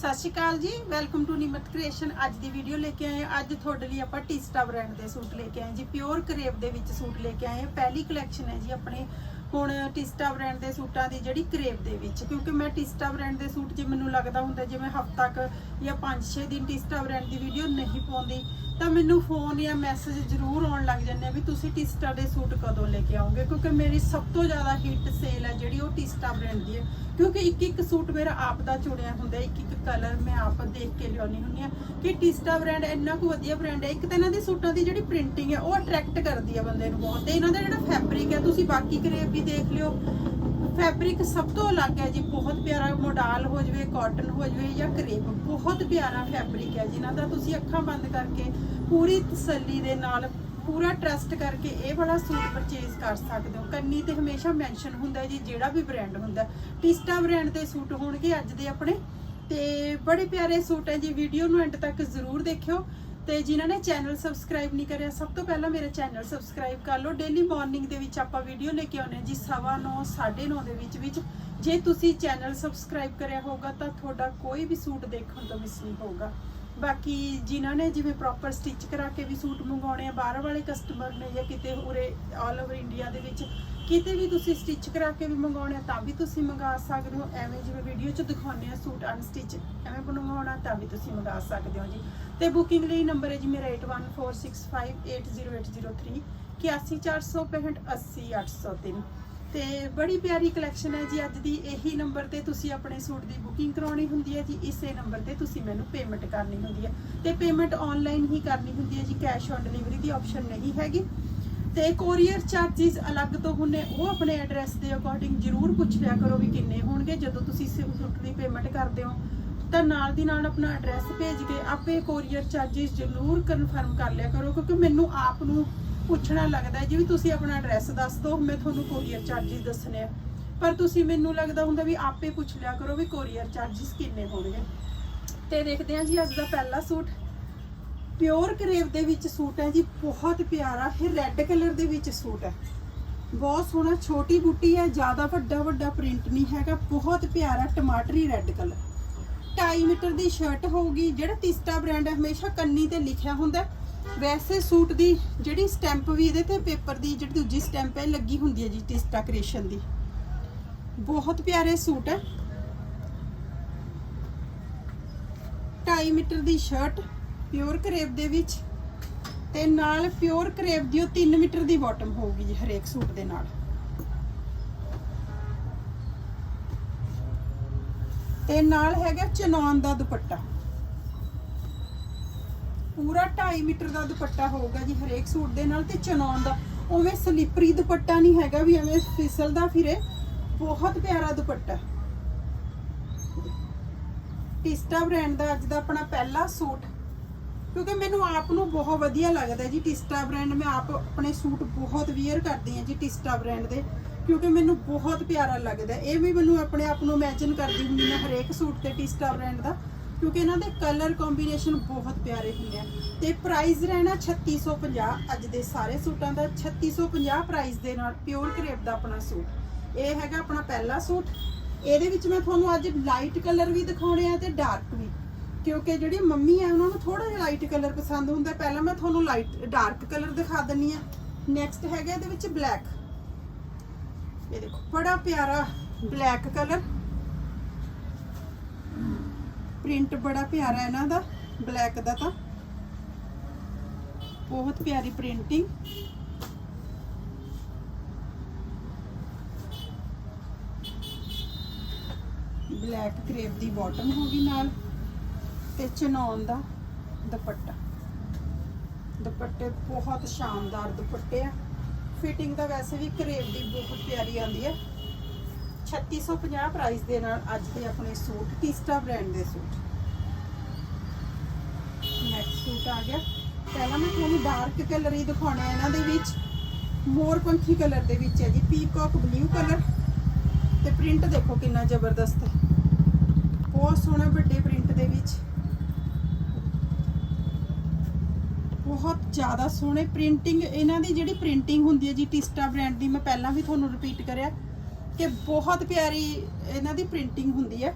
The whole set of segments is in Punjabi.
ਸਤਿ ਸ਼੍ਰੀ ਅਕਾਲ ਜੀ ਵੈਲਕਮ ਟੂ ਨਿਮਤ ਕ੍ਰੀਏਸ਼ਨ ਅੱਜ ਦੀ ਵੀਡੀਓ ਲੈ ਕੇ ਆਏ ਅੱਜ ਤੁਹਾਡੇ ਲਈ ਆਪਾਂ ਟਿਸਟਾ ਬ੍ਰਾਂਡ ਦੇ ਸੂਟ ਲੈ ਕੇ ਆਏ ਜੀ ਪਿਓਰ ਕਰੇਪ ਦੇ ਵਿੱਚ ਸੂਟ ਲੈ ਕੇ ਆਏ ਪਹਿਲੀ ਕਲੈਕਸ਼ਨ ਹੈ ਜੀ ਆਪਣੇ, ਹੁਣ ਟਿਸਟਾ ਬ੍ਰਾਂਡ ਦੇ ਸੂਟਾਂ ਦੀ ਜਿਹੜੀ ਕਰੇਪ ਦੇ ਵਿੱਚ। ਕਿਉਂਕਿ ਮੈਂ ਟਿਸਟਾ ਬ੍ਰਾਂਡ ਦੇ ਸੂਟ ਜੇ ਮੈਨੂੰ ਲੱਗਦਾ ਹੁੰਦਾ ਜਿਵੇਂ ਹਫ਼ਤਾ ਕ ਜਾਂ 5-6 ਦਿਨ ਟਿਸਟਾ ਬ੍ਰਾਂਡ ਦੀ ਵੀਡੀਓ ਨਹੀਂ ਪਾਉਂਦੀ ਤਾਂ ਮੈਨੂੰ ਫੋਨ ਜਾਂ ਮੈਸੇਜ ਜ਼ਰੂਰ ਆਉਣ ਲੱਗ ਜਾਂਦੇ ਆ ਵੀ ਤੁਸੀਂ ਟਿਸਟਾ ਦੇ ਸੂਟ ਕਦੋਂ ਲੈ ਕੇ ਆਉਂਗੇ ਕਿਉਂਕਿ ਮੇਰੀ ਸਭ ਤੋਂ ਜ਼ਿਆਦਾ ਹਿੱਟ ਸੇਲ ਹੈ ਜਿਹੜੀ ਉਹ ਟਿਸਟਾ ਬ੍ਰਾਂਡ ਦੀ ਹੈ ਕਿਉਂਕਿ ਇੱਕ ਇੱਕ ਸੂਟ ਮੇਰਾ ਆਪ ਦਾ ਚੁਣਿਆ ਹੁੰਦਾ ਇੱਕ ਇੱਕ ਕਲਰ ਮੈਂ ਆਪ ਦੇਖ ਕੇ ਲਿਆਉਣੀ ਹੁੰਦੀ ਆ ਕਿ ਟਿਸਟਾ ਬ੍ਰਾਂਡ ਇੰਨਾ ਕੁ ਵਧੀਆ ਬ੍ਰਾਂਡ ਹੈ ਇੱਕ ਤਾਂ ਇਹਨਾਂ ਦੇ ਸੂਟਾਂ ਦੀ ਜਿਹੜੀ ਪ੍ਰਿੰਟਿੰਗ ਹੈ ਉਹ ਅਟਰੈਕਟ ਕਰਦੀ ਹੈ ਬੰਦੇ ਨੂੰ ਬਹੁਤ। ਤੇ ਇਹਨਾਂ ਦਾ ਜਿਹੜਾ ਫੈਬਰਿਕ ਹੈ ਤੁਸੀਂ ਬਾਕੀ ਕਰੇਪ ਵੀ ਦੇਖ ਲਿਓ। ਫੈਬਰਿਕ ਸਭ ਤੋਂ ਅਲੱਗ ਹੈ ਜੀ। ਬਹੁਤ ਪਿਆਰਾ ਮੋਡਾਲ ਹੋ ਜਵੇ ਕਾਟਨ ਹੋ ਜਵੇ ਜਾਂ ਕਰੇਪ ਬਹੁਤ ਪਿਆਰਾ ਫੈਬਰਿਕ ਹੈ ਜਿਨ੍ਹਾਂ ਦਾ ਤੁਸੀਂ ਅੱਖਾਂ ਬੰਦ ਕਰਕੇ ਪੂਰੀ ਤਸੱਲੀ ਦੇ ਨਾਲ ਪੂਰਾ ਟਰਸਟ ਕਰਕੇ ਇਹ ਵਾਲਾ ਸੂਟ ਪਰਚੇਜ਼ ਕਰ ਸਕਦੇ ਹੋ। ਕੰਨੀ ਤੇ ਹਮੇਸ਼ਾ ਮੈਂਸ਼ਨ ਹੁੰਦਾ ਜੀ, ਜਿਹੜਾ ਵੀ ਬ੍ਰਾਂਡ ਹੁੰਦਾ। ਟਿਸਟਾ ਬ੍ਰਾਂਡ ਦੇ ਸੂਟ ਹੋਣਗੇ ਅੱਜ ਦੇ ਆਪਣੇ। ਤੇ ਬੜੇ ਪਿਆਰੇ ਸੂਟ ਹੈ ਜੀ। ਵੀਡੀਓ ਨੂੰ ਐਂਡ ਤੱਕ ਜ਼ਰੂਰ ਦੇਖਿਓ। ਤੇ ਜਿਨ੍ਹਾਂ ਨੇ ਚੈਨਲ ਸਬਸਕ੍ਰਾਈਬ ਨਹੀਂ ਕਰਿਆ, ਸਭ ਤੋਂ ਪਹਿਲਾਂ ਮੇਰਾ ਚੈਨਲ ਸਬਸਕ੍ਰਾਈਬ ਕਰ ਲਓ। ਡੇਲੀ ਮਾਰਨਿੰਗ ਦੇ ਵਿੱਚ ਆਪਾਂ ਵੀਡੀਓ ਲੈ ਕੇ ਆਉਂਦੇ ਹਾਂ ਜੀ 9:30 9:30 ਦੇ ਵਿੱਚ ਵਿੱਚ। ਜੇ ਤੁਸੀਂ ਚੈਨਲ ਸਬਸਕ੍ਰਾਈਬ ਕਰਿਆ ਹੋਗਾ ਤਾਂ ਤੁਹਾਡਾ ਕੋਈ ਵੀ ਸੂਟ ਦੇਖਣ ਤੋਂ ਮਿਸ ਨਹੀਂ ਹੋਊਗਾ। ਬਾਕੀ ਜਿਨ੍ਹਾਂ ਨੇ ਜਿਵੇਂ ਪ੍ਰੋਪਰ ਸਟਿਚ ਕਰਾ ਕੇ ਵੀ ਸੂਟ ਮੰਗਾਉਣੇ ਆ, ਬਾਹਰ ਵਾਲੇ ਕਸਟਮਰ ਨੇ ਜਾਂ ਕਿਤੇ ਉਰੇ ਆਲ ਓਵਰ ਇੰਡੀਆ ਦੇ ਵਿੱਚ ਕਿਤੇ ਵੀ ਤੁਸੀਂ ਸਟਿਚ ਕਰਾ ਕੇ ਵੀ ਮੰਗਾਉਣੇ ਆ, ਤਾਂ ਵੀ ਤੁਸੀਂ ਮੰਗਾ ਸਕਦੇ ਹੋ। ਐਵੇਂ ਜਿਵੇਂ ਵੀਡੀਓ 'ਚ ਦਿਖਾਉਂਦੇ ਆ ਸੂਟ ਅਨਸਟਿਚ ਐਵੇਂ ਬਣਵਾਉਣਾ ਤਾਂ ਵੀ ਤੁਸੀਂ ਮੰਗਾ ਸਕਦੇ ਹੋ ਜੀ। ਤੇ ਬੁਕਿੰਗ ਲਈ ਨੰਬਰ ਹੈ ਜੀ ਮੇਰਾ 8146580803 8146580803 ਤੇ ਬੜੀ ਪਿਆਰੀ ਕਲੈਕਸ਼ਨ ਹੈ ਜੀ ਅੱਜ ਦੀ। ਇਹੀ ਨੰਬਰ ਤੇ ਤੁਸੀਂ ਆਪਣੇ ਸੂਟ ਦੀ ਬੁਕਿੰਗ ਕਰਾਉਣੀ ਹੁੰਦੀ ਹੈ ਜੀ, ਇਸੇ ਨੰਬਰ ਤੇ ਤੁਸੀਂ ਮੈਨੂੰ ਪੇਮੈਂਟ ਕਰਨੀ ਹੁੰਦੀ ਹੈ। ਤੇ ਪੇਮੈਂਟ ਆਨਲਾਈਨ ਹੀ ਕਰਨੀ ਹੁੰਦੀ ਹੈ ਜੀ ਕੈਸ਼ ਔਨ ਡਿਲੀਵਰੀ ਦੀ ਆਪਸ਼ਨ ਨਹੀਂ ਹੈਗੀ। ਤੇ ਕੋਰੀਅਰ ਚਾਰजेस ਅਲੱਗ ਤੋਂ ਹੁੰਨੇ ਉਹ ਆਪਣੇ ਐਡਰੈਸ ਦੇ ਅਕੋਰਡਿੰਗ ਜ਼ਰੂਰ ਪੁੱਛ ਲਿਆ ਕਰੋ ਵੀ ਕਿੰਨੇ ਹੋਣਗੇ। ਜਦੋਂ ਤੁਸੀਂ ਸੂਟ ਦੀ ਪੇਮੈਂਟ ਕਰਦੇ ਹੋ, ਤਾਂ ਨਾਲ ਦੀ ਨਾਲ ਆਪਣਾ ਐਡਰੈਸ ਭੇਜ ਕੇ ਆਪੇ ਕੋਰੀਅਰ ਚਾਰजेस ਜ਼ਰੂਰ ਕਨਫਰਮ ਕਰ ਲਿਆ ਕਰੋ, ਕਿਉਂਕਿ ਮੈਨੂੰ ਆਪ ਨੂੰ ਪੁੱਛਣਾ ਲੱਗਦਾ ਜੀ ਵੀ ਤੁਸੀਂ ਆਪਣਾ ਐਡਰੈਸ ਦੱਸ ਦਿਓ, ਮੈਂ ਤੁਹਾਨੂੰ ਕੋਰੀਅਰ ਚਾਰजेस ਦੱਸਣੇ ਆ। ਪਰ ਤੁਸੀਂ ਮੈਨੂੰ ਲੱਗਦਾ ਹੁੰਦਾ ਵੀ ਆਪੇ ਪੁੱਛ ਲਿਆ ਕਰੋ ਵੀ ਕੋਰੀਅਰ ਚਾਰजेस ਕਿੰਨੇ ਹੋਣਗੇ। ਤੇ ਦੇਖਦੇ ਹਾਂ ਜੀ, ਅੱਜ ਦਾ ਪਹਿਲਾ ਸੂਟ। ਪਿਓਰ ਕਰੇਵ ਦੇ ਵਿੱਚ ਸੂਟ ਹੈ ਜੀ, ਬਹੁਤ ਪਿਆਰਾ ਇਹ ਰੈੱਡ ਕਲਰ ਦੇ ਵਿੱਚ ਸੂਟ ਹੈ। ਬਹੁਤ ਸੋਹਣਾ, ਛੋਟੀ ਬੁੱਟੀ ਹੈ, ਜ਼ਿਆਦਾ ਵੱਡਾ ਵੱਡਾ ਪ੍ਰਿੰਟ ਨਹੀਂ ਹੈਗਾ, ਬਹੁਤ ਪਿਆਰਾ ਟਮਾਟਰੀ ਰੈੱਡ ਕਲਰ 2.5 ਮੀਟਰ ਦੀ ਸ਼ਰਟ ਹੋਊਗੀ, ਜਿਹੜਾ ਟਿਸਟਾ ਬ੍ਰਾਂਡ ਹੈ, ਹਮੇਸ਼ਾ ਕੰਨੀ ਤੇ ਲਿਖਿਆ ਹੁੰਦਾ ਵੈਸੇ ਸੂਟ ਦੀ ਜਿਹੜੀ ਸਟੈਂਪ ਵੀ ਇਹਦੇ ਤੇ ਪੇਪਰ ਦੀ, ਜਿਹੜੀ ਦੂਜੀ ਸਟੈਂਪ ਹੈ ਲੱਗੀ ਹੁੰਦੀ ਹੈ ਜੀ ਟਿਸਟਾ ਕ੍ਰੀਏਸ਼ਨ ਦੀ। ਬਹੁਤ ਪਿਆਰੇ ਸੂਟ ਹੈ। 2.5 ਮੀਟਰ ਦੀ ਸ਼ਰਟ ਪਿਓਰ ਕਰੇਪ ਦੇ ਵਿੱਚ ਤੇ ਨਾਲ ਪਿਓਰ ਕਰੇਪ ਦੀ ਉਹ 3 ਮੀਟਰ ਦੀ ਬਾਟਮ ਹੋਊਗੀ ਜੀ ਹਰੇਕ ਸੂਟ ਦੇ ਨਾਲ। ਤੇ ਨਾਲ ਹੈਗਾ ਚਨੌਨ ਦਾ ਦੁਪੱਟਾ। ਪੂਰਾ 2.5 ਮੀਟਰ ਦਾ ਦੁਪੱਟਾ ਹੋਊਗਾ ਜੀ ਹਰੇਕ ਸੂਟ ਦੇ ਨਾਲ ਤੇ ਚਨੌਨ ਦਾ। ਉਵੇਂ ਸਲਿਪਰੀ ਦੁਪੱਟਾ ਨਹੀਂ ਹੈਗਾ ਵੀ ਐਵੇਂ ਫਿਸਲਦਾ ਫਿਰੇ, ਬਹੁਤ ਪਿਆਰਾ ਦੁਪੱਟਾ। ਟਿਸਟਾ ਬ੍ਰਾਂਡ ਦਾ ਅੱਜ ਦਾ ਆਪਣਾ ਪਹਿਲਾ ਸੂਟ ਕਿਉਂਕਿ ਮੈਨੂੰ ਆਪ ਨੂੰ ਬਹੁਤ ਵਧੀਆ ਲੱਗਦਾ ਜੀ ਟਿਸਟਾ ਬ੍ਰਾਂਡ। ਮੈਂ ਆਪ ਆਪਣੇ ਸੂਟ ਬਹੁਤ ਵੀਅਰ ਕਰਦੀ ਹਾਂ ਜੀ ਟਿਸਟਾ ਬ੍ਰਾਂਡ ਦੇ, ਕਿਉਂਕਿ ਮੈਨੂੰ ਬਹੁਤ ਪਿਆਰਾ ਲੱਗਦਾ। ਇਹ ਵੀ ਮੈਨੂੰ ਆਪਣੇ ਆਪ ਨੂੰ ਇਮੇਜਿਨ ਕਰਦੀ ਹੁੰਦੀ ਮੈਂ ਹਰੇਕ ਸੂਟ ਤੇ ਟਿਸਟਾ ਬ੍ਰਾਂਡ ਦਾ, ਕਿਉਂਕਿ ਇਹਨਾਂ ਦੇ ਕਲਰ ਕੰਬੀਨੇਸ਼ਨ ਬਹੁਤ ਪਿਆਰੇ ਹੁੰਦੇ ਆ। ਤੇ ਪ੍ਰਾਈਸ ਰਹਿਣਾ 3650 ਅੱਜ ਦੇ ਸਾਰੇ ਸੂਟਾਂ ਦਾ 3650 ਪ੍ਰਾਈਸ ਦੇ ਨਾਲ ਪਿਓਰ ਕਰੇਪ ਦਾ ਆਪਣਾ ਸੂਟ। ਇਹ ਹੈਗਾ ਆਪਣਾ ਪਹਿਲਾ ਸੂਟ। ਇਹਦੇ ਵਿੱਚ ਮੈਂ ਤੁਹਾਨੂੰ ਅੱਜ ਲਾਈਟ ਕਲਰ ਵੀ ਦਿਖਾਉਣੇ ਆ ਤੇ ਡਾਰਕ ਵੀ। ਕਿਉਂਕਿ ਜਿਹੜੀ ਮੰਮੀ ਆ, ਉਹਨਾਂ ਨੂੰ ਥੋੜਾ ਜਿਹਾ ਲਾਈਟ ਕਲਰ ਪਸੰਦ ਹੁੰਦਾ। ਪਹਿਲਾਂ ਮੈਂ ਤੁਹਾਨੂੰ ਲਾਈਟ ਡਾਰਕ ਕਲਰ ਦਿਖਾ ਦਿੰਨੀ ਆ। ਨੈਕਸਟ ਹੈਗਾ ਇਹਦੇ ਵਿੱਚ ਬਲੈਕ ਇਹ ਦੇਖੋ, ਬੜਾ ਪਿਆਰਾ ਬਲੈਕ ਕਲਰ ਪ੍ਰਿੰਟ ਬੜਾ ਪਿਆਰਾ ਇਹਨਾਂ ਦਾ ਬਲੈਕ ਦਾ ਤਾਂ। ਬਹੁਤ ਪਿਆਰੀ ਪ੍ਰਿੰਟਿੰਗ ਬਲੈਕ ਕਰੇਪ ਦੀ ਬਾਟਮ ਹੋਗੀ ਨਾਲ। ਤੇ ਚਨੌਨ ਦਾ ਦੁਪੱਟਾ। ਦੁਪੱਟੇ ਬਹੁਤ ਸ਼ਾਨਦਾਰ ਦੁਪੱਟੇ ਆ। ਫਿਟਿੰਗ ਤਾਂ ਵੈਸੇ ਵੀ ਕਰੇਪ ਦੀ ਬਹੁਤ ਪਿਆਰੀ ਆਉਂਦੀ ਹੈ 3650 ਪ੍ਰਾਈਸ ਦੇ ਨਾਲ ਅੱਜ ਦੇ ਆਪਣੇ ਸੂਟ ਟਿਸਟਾ ਬ੍ਰਾਂਡ ਦੇ ਸੂਟ। ਨੈਕਸਟ ਸੂਟ ਆ ਗਿਆ। ਪਹਿਲਾਂ ਮੈਂ ਤੁਹਾਨੂੰ ਡਾਰਕ ਕਲਰ ਹੀ ਦਿਖਾਉਣਾ ਇਹਨਾਂ ਦੇ ਵਿੱਚ। ਮੋਰ ਪੰਖੀ ਕਲਰ ਦੇ ਵਿੱਚ ਹੈ ਜੀ। ਪੀਕੌਕ ਬਲੂ ਕਲਰ ਤੇ ਪ੍ਰਿੰਟ ਦੇਖੋ ਕਿੰਨਾ ਜ਼ਬਰਦਸਤ ਹੈ। ਬਹੁਤ ਸੋਹਣਾ ਵੱਡੇ ਪ੍ਰਿੰਟ ਦੇ ਵਿੱਚ। ਬਹੁਤ ਜ਼ਿਆਦਾ ਸੋਹਣੇ ਪ੍ਰਿੰਟਿੰਗ ਇਹਨਾਂ ਦੀ ਜਿਹੜੀ ਪ੍ਰਿੰਟਿੰਗ ਹੁੰਦੀ ਹੈ ਜੀ ਟਿਸਟਾ ਬ੍ਰਾਂਡ ਦੀ, ਮੈਂ ਪਹਿਲਾਂ ਵੀ ਤੁਹਾਨੂੰ ਰਿਪੀਟ ਕਰਿਆ ਕਿ ਬਹੁਤ ਪਿਆਰੀ ਇਹਨਾਂ ਦੀ ਪ੍ਰਿੰਟਿੰਗ ਹੁੰਦੀ ਹੈ।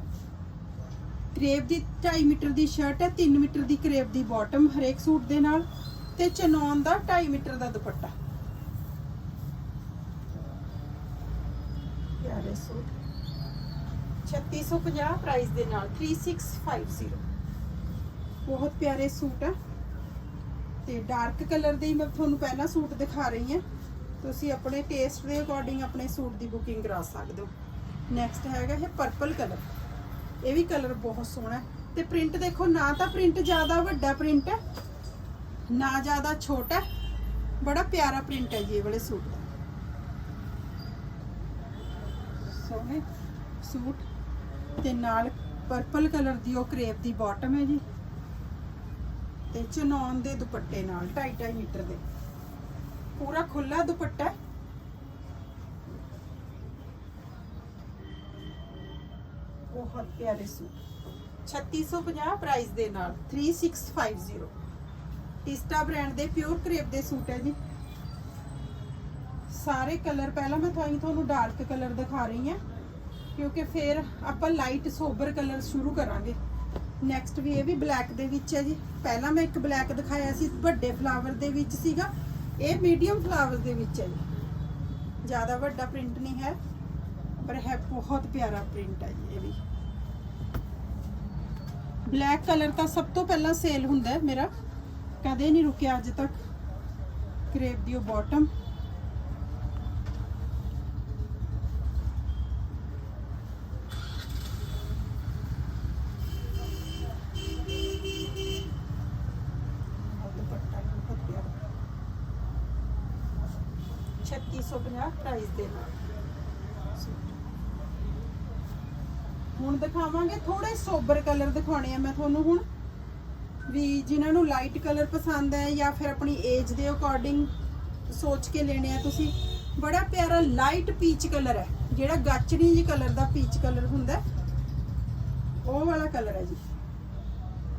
ਕਰੇਪ ਦੀ 2.5 ਮੀਟਰ ਦੀ ਸ਼ਰਟ ਹੈ 3 ਮੀਟਰ ਦੀ ਕਰੇਪ ਦੀ ਬਾਟਮ ਹਰੇਕ ਸੂਟ ਦੇ ਨਾਲ ਤੇ ਚਨੌਨ ਦਾ 2.5 ਮੀਟਰ ਦਾ ਦੁਪੱਟਾ। ਪਿਆਰੇ ਸੂਟ। 3650 ਪ੍ਰਾਈਸ ਦੇ ਨਾਲ 3650 ਬਹੁਤ ਪਿਆਰੇ ਸੂਟ ਹੈ। ਤੇ ਡਾਰਕ ਕਲਰ ਦੇ ਹੀ ਮੈਂ ਤੁਹਾਨੂੰ ਪਹਿਲਾਂ ਸੂਟ ਦਿਖਾ ਰਹੀ ਹਾਂ। ਤੁਸੀਂ ਆਪਣੇ ਟੇਸਟ ਦੇ ਅਕੋਰਡਿੰਗ ਆਪਣੇ ਸੂਟ ਦੀ ਬੁਕਿੰਗ ਕਰਾ ਸਕਦੇ ਹੋ। ਨੈਕਸਟ ਹੈਗਾ ਇਹ ਪਰਪਲ ਕਲਰ ਇਹ ਵੀ ਕਲਰ ਬਹੁਤ ਸੋਹਣਾ ਹੈ। ਤੇ ਪ੍ਰਿੰਟ ਦੇਖੋ, ਨਾ ਤਾਂ ਪ੍ਰਿੰਟ ਜ਼ਿਆਦਾ ਵੱਡਾ ਪ੍ਰਿੰਟ ਹੈ, ਨਾ ਜ਼ਿਆਦਾ ਛੋਟਾ ਬੜਾ ਪਿਆਰਾ ਪ੍ਰਿੰਟ ਹੈ ਜੀ ਇਹ ਵਾਲੇ ਸੂਟ ਦਾ। ਸੋਹਣੇ ਸੂਟ। ਤੇ ਨਾਲ ਪਰਪਲ ਕਲਰ ਦੀ ਉਹ ਕਰੇਪ ਦੀ ਬਾਟਮ ਹੈ ਜੀ। ਤੇ ਚਨੌਨ ਦੇ ਦੁਪੱਟੇ ਨਾਲ 2.5 ਮੀਟਰ ਦੇ। ਪੂਰਾ ਖੁੱਲਾ ਦੁਪੱਟਾ ਹੈ। ਬਹੁਤ ਪਿਆਰੇ ਸੂਟ। 3650 ਪ੍ਰਾਈਸ ਦੇ ਨਾਲ 3650 ਟਿਸਟਾ ਬ੍ਰਾਂਡ ਦੇ ਪਿਓਰ ਕਰੇਪ ਦੇ ਸੂਟ ਹੈ ਜੀ। ਸਾਰੇ ਕਲਰ ਪਹਿਲਾਂ ਮੈਂ ਤੁਹਾਨੂੰ ਤੁਹਾਨੂੰ ਡਾਰਕ ਕਲਰ ਦਿਖਾ ਰਹੀ ਹਾਂ, ਕਿਉਂਕਿ ਫਿਰ ਆਪਾਂ ਲਾਈਟ ਸੋਬਰ ਕਲਰ ਸ਼ੁਰੂ ਕਰਾਂਗੇ। ਨੈਕਸਟ ਵੀ ਇਹ ਵੀ ਬਲੈਕ ਦੇ ਵਿੱਚ ਹੈ ਜੀ। ਪਹਿਲਾਂ ਮੈਂ ਇੱਕ ਬਲੈਕ ਦਿਖਾਇਆ ਸੀ, ਵੱਡੇ ਫਲਾਵਰ ਦੇ ਵਿੱਚ ਸੀਗਾ। ਇਹ ਮੀਡੀਅਮ ਫਲਾਵਰ ਦੇ ਵਿੱਚ ਹੈ ਜੀ। ਜ਼ਿਆਦਾ ਵੱਡਾ ਪ੍ਰਿੰਟ ਨਹੀਂ ਹੈ, ਪਰ ਹੈ ਬਹੁਤ ਪਿਆਰਾ ਪ੍ਰਿੰਟ ਹੈ ਜੀ ਇਹ ਵੀ। ਬਲੈਕ ਕਲਰ ਤਾਂ ਸਭ ਤੋਂ ਪਹਿਲਾਂ ਸੇਲ ਹੁੰਦਾ ਮੇਰਾ। ਕਦੇ ਨਹੀਂ ਰੁਕਿਆ ਅੱਜ ਤੱਕ। ਕਰੇਪ ਦੀ ਉਹ ਬਾਟਮ ਦੁਪੱਟਾ ਵੀ ਬਹੁਤ ਪਿਆਰਾ 3650 ਪ੍ਰਾਈਸ ਦੇ ਨਾਲ ਹੁਣ ਦਿਖਾਵਾਂਗੇ ਥੋੜੇ ਸੋਬਰ ਕਲਰ ਦਿਖਾਉਣੇ ਆ ਮੈਂ ਤੁਹਾਨੂੰ ਹੁਣ। ਵੀ ਜਿਨ੍ਹਾਂ ਨੂੰ ਲਾਈਟ ਕਲਰ ਪਸੰਦ ਹੈ ਜਾਂ ਫਿਰ ਆਪਣੀ ਏਜ ਦੇ ਅਕੋਰਡਿੰਗ ਸੋਚ ਕੇ ਲੈਣੇ ਆ ਤੁਸੀਂ। ਬੜਾ ਪਿਆਰਾ ਲਾਈਟ ਪੀਚ ਕਲਰ ਹੈ। ਜਿਹੜਾ ਗਾਚਣੀ ਜੀ ਕਲਰ ਦਾ ਪੀਚ ਕਲਰ ਹੁੰਦਾ ਉਹ ਵਾਲਾ ਕਲਰ ਹੈ ਜੀ।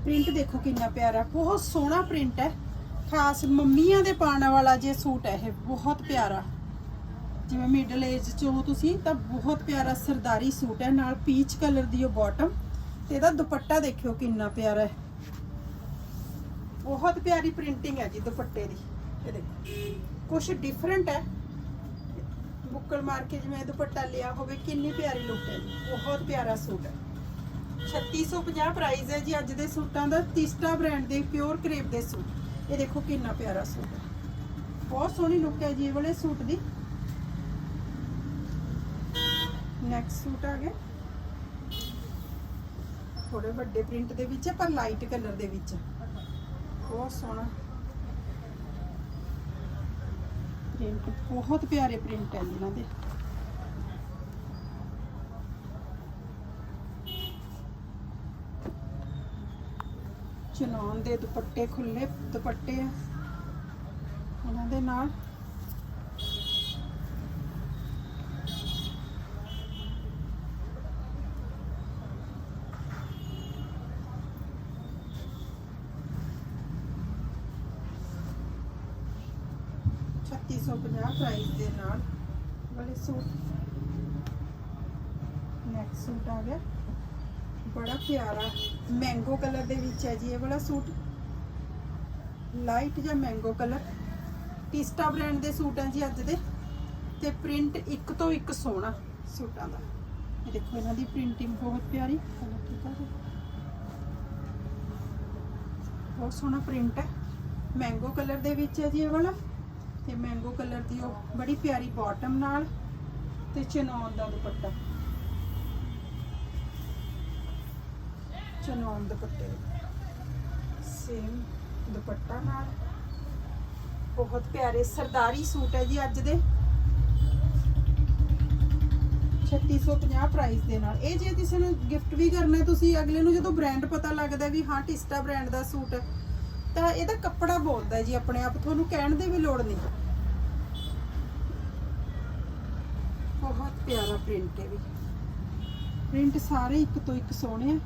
ਪ੍ਰਿੰਟ ਦੇਖੋ ਕਿੰਨਾ ਪਿਆਰਾ, ਬਹੁਤ ਸੋਹਣਾ ਪ੍ਰਿੰਟ ਹੈ। ਖਾਸ ਮੰਮੀਆਂ ਦੇ ਪਾਉਣ ਵਾਲਾ ਜੇ ਸੂਟ ਹੈ ਇਹ, ਬਹੁਤ ਪਿਆਰਾ। ਜਿਵੇਂ ਮਿਡਲ ਏਜ ਚ ਹੋ ਤੁਸੀਂ, ਤਾਂ ਬਹੁਤ ਪਿਆਰਾ ਸਰਦਾਰੀ ਸੂਟ ਹੈ, ਨਾਲ ਪੀਚ ਕਲਰ ਦੀ ਉਹ ਬਾਟਮ ਤੇ ਇਹਦਾ ਦੁਪੱਟਾ ਦੇਖਿਓ ਕਿੰਨਾ ਪਿਆਰਾ ਹੈ। ਬਹੁਤ ਪਿਆਰੀ ਪ੍ਰਿੰਟਿੰਗ ਹੈ ਜੀ ਦੁਪੱਟੇ ਦੀ। ਇਹ ਦੇਖੋ ਕੁਝ ਡਿਫਰੈਂਟ ਹੈ। ਬੁੱਕਲ ਮਾਰ ਕੇ ਜਿਵੇਂ ਦੁਪੱਟਾ ਲਿਆ ਹੋਵੇ, ਕਿੰਨੀ ਪਿਆਰੀ ਲੁੱਕ ਹੈ। ਜੀ ਬਹੁਤ ਪਿਆਰਾ ਸੂਟ ਹੈ। 3650 ਪ੍ਰਾਈਸ ਹੈ ਜੀ ਅੱਜ ਦੇ ਸੂਟਾਂ ਦਾ ਤੀਸਟਾ ਬ੍ਰਾਂਡ ਦੇ ਪਿਓਰ ਕਰੇਪ ਦੇ ਸੂਟ। ਇਹ ਦੇਖੋ ਕਿੰਨਾ ਪਿਆਰਾ ਸੂਟ ਹੈ। ਬਹੁਤ ਸੋਹਣੀ ਲੁੱਕ ਹੈ ਜੀ ਇਹ ਵਾਲੇ ਸੂਟ ਦੀ। ਨੈਕਸਟ ਸੂਟ ਆ ਗਿਆ ਥੋੜੇ ਵੱਡੇ ਪ੍ਰਿੰਟ ਦੇ ਵਿੱਚ ਪਰ ਲਾਈਟ ਕਲਰ ਦੇ ਵਿੱਚ ਬਹੁਤ ਸੋਹਣਾ। ਪ੍ਰਿੰਟ ਬਹੁਤ ਪਿਆਰੇ ਪ੍ਰਿੰਟ ਹੈ ਇਹਨਾਂ ਦੇ। ਚਨਾਨ ਦੇ ਦੁਪੱਟੇ ਖੁੱਲੇ ਦੁਪੱਟੇ ਆ। ਉਹਨਾਂ ਦੇ ਨਾਲ ਛੱਤੀ ਸੌ ਪੰਜਾਹ ਪ੍ਰਾਈਸ ਦੇ ਨਾਲ ਵਾਲੇ ਸੂਟ। ਨੈਕਸਟ ਸੂਟ ਆ ਗਿਆ। ਬੜਾ ਪਿਆਰਾ ਮੈਂਗੋ ਕਲਰ ਦੇ ਵਿੱਚ ਹੈ ਜੀ ਇਹ ਵਾਲਾ ਸੂਟ। ਲਾਈਟ ਜਾਂ ਮੈਂਗੋ ਕਲਰ ਟਿਸਟਾ ਬ੍ਰਾਂਡ ਦੇ ਸੂਟ ਹੈ ਜੀ ਅੱਜ ਦੇ। ਤੇ ਪ੍ਰਿੰਟ ਇੱਕ ਤੋਂ ਇੱਕ ਸੋਹਣਾ ਸੂਟਾਂ ਦਾ। ਇਹ ਦੇਖੋ ਇਹਨਾਂ ਦੀ ਪ੍ਰਿੰਟਿੰਗ ਬਹੁਤ ਪਿਆਰੀ। ਕਲਰ ਠੀਕ ਹੈ ਜੀ। ਬਹੁਤ ਸੋਹਣਾ ਪ੍ਰਿੰਟ ਹੈ। ਮੈਂਗੋ ਕਲਰ ਦੇ ਵਿੱਚ ਹੈ ਜੀ ਇਹ ਵਾਲਾ। ਤੇ ਮੈਂਗੋ ਕਲਰ ਦੀ ਉਹ ਬੜੀ ਪਿਆਰੀ ਬਾਟਮ ਨਾਲ ਤੇ ਚਨੌਨ ਦਾ ਦੁਪੱਟਾ। ਚਨੌਨ ਦੁਪੱਟੇ। ਸੇਮ ਦੁਪੱਟਾ ਨਾਲ। ਬਹੁਤ ਪਿਆਰੇ ਸਰਦਾਰੀ ਸੂਟ ਹੈ ਜੀ ਅੱਜ ਦੇ। 3650 ਪ੍ਰਾਈਸ ਦੇ ਨਾਲ। ਇਹ ਜੇ ਕਿਸੇ ਨੂੰ ਗਿਫਟ ਵੀ ਕਰਨਾ ਤੁਸੀਂ ਅਗਲੇ ਨੂੰ ਜਦੋਂ ਬ੍ਰਾਂਡ ਪਤਾ ਲੱਗਦਾ ਵੀ ਹਾਂ, ਟਿਸਟਾ ਬ੍ਰਾਂਡ ਦਾ ਸੂਟ ਹੈ ਤਾਂ ਇਹਦਾ ਕੱਪੜਾ ਬੋਲਦਾ ਜੀ ਆਪਣੇ ਆਪ, ਤੁਹਾਨੂੰ ਕਹਿਣ ਦੀ ਵੀ ਲੋੜ ਨਹੀਂ। ਬਹੁਤ ਪਿਆਰਾ ਪ੍ਰਿੰਟ ਹੈ ਵੀ। ਪ੍ਰਿੰਟ ਸਾਰੇ ਇੱਕ ਤੋਂ ਇੱਕ ਸੋਹਣੇ ਆ।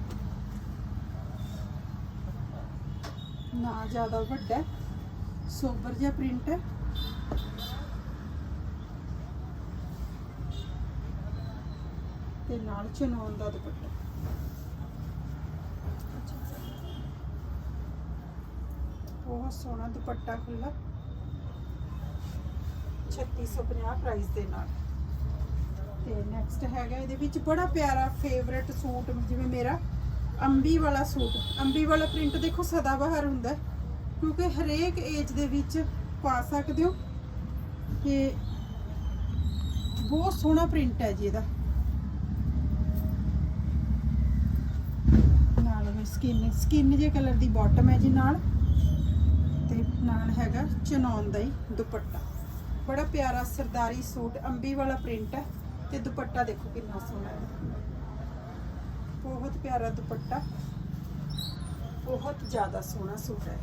ਨਾ ਜ਼ਿਆਦਾ ਵੱਡਾ ਸੋਬਰ ਜਿਹਾ ਪ੍ਰਿੰਟ ਹੈ। ਤੇ ਨਾਲ ਚਨੌਨ ਦਾ ਦੁਪੱਟਾ। ਬਹੁਤ ਸੋਹਣਾ ਦੁਪੱਟਾ ਖੁੱਲਾ 3650 ਪ੍ਰਾਈਸ ਦੇ ਨਾਲ। ਤੇ ਨੈਕਸਟ ਹੈਗਾ ਇਹਦੇ ਵਿੱਚ ਬੜਾ ਪਿਆਰਾ ਫੇਵਰਟ ਸੂਟ, ਜਿਵੇਂ ਮੇਰਾ ਅੰਬੀ ਵਾਲਾ ਸੂਟ। ਅੰਬੀ ਵਾਲਾ ਪ੍ਰਿੰਟ ਦੇਖੋ ਸਦਾ ਬਹਾਰ ਹੁੰਦਾ ਕਿਉਂਕਿ ਹਰੇਕ ਏਜ ਦੇ ਵਿੱਚ ਪਾ ਸਕਦੇ ਹੋ। ਤੇ ਬਹੁਤ ਸੋਹਣਾ ਪ੍ਰਿੰਟ ਹੈ ਜੀ ਇਹਦਾ। ਨਾਲ ਸਕਿਨ ਸਕਿਨ ਜੇ ਕਲਰ ਦੀ ਬਾਟਮ ਹੈ ਜੀ ਨਾਲ। ਨਾਲ ਹੈਗਾ ਚਨੌਨ ਦਾ ਹੀ ਦੁਪੱਟਾ। ਬੜਾ ਪਿਆਰਾ ਸਰਦਾਰੀ ਸੂਟ, ਅੰਬੀ ਵਾਲਾ ਪ੍ਰਿੰਟ ਹੈ ਤੇ ਦੁਪੱਟਾ ਦੇਖੋ ਕਿੰਨਾ ਸੋਹਣਾ ਹੈ। ਬਹੁਤ ਪਿਆਰਾ ਦੁਪੱਟਾ। ਬਹੁਤ ਜ਼ਿਆਦਾ ਸੋਹਣਾ ਸੂਟ ਹੈ।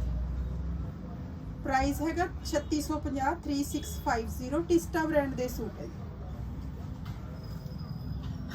ਪ੍ਰਾਈਸ ਹੈਗਾ 3650 3650 ਟਿਸਟਾ ਬ੍ਰਾਂਡ ਦੇ ਸੂਟ ਹੈ ਜੀ।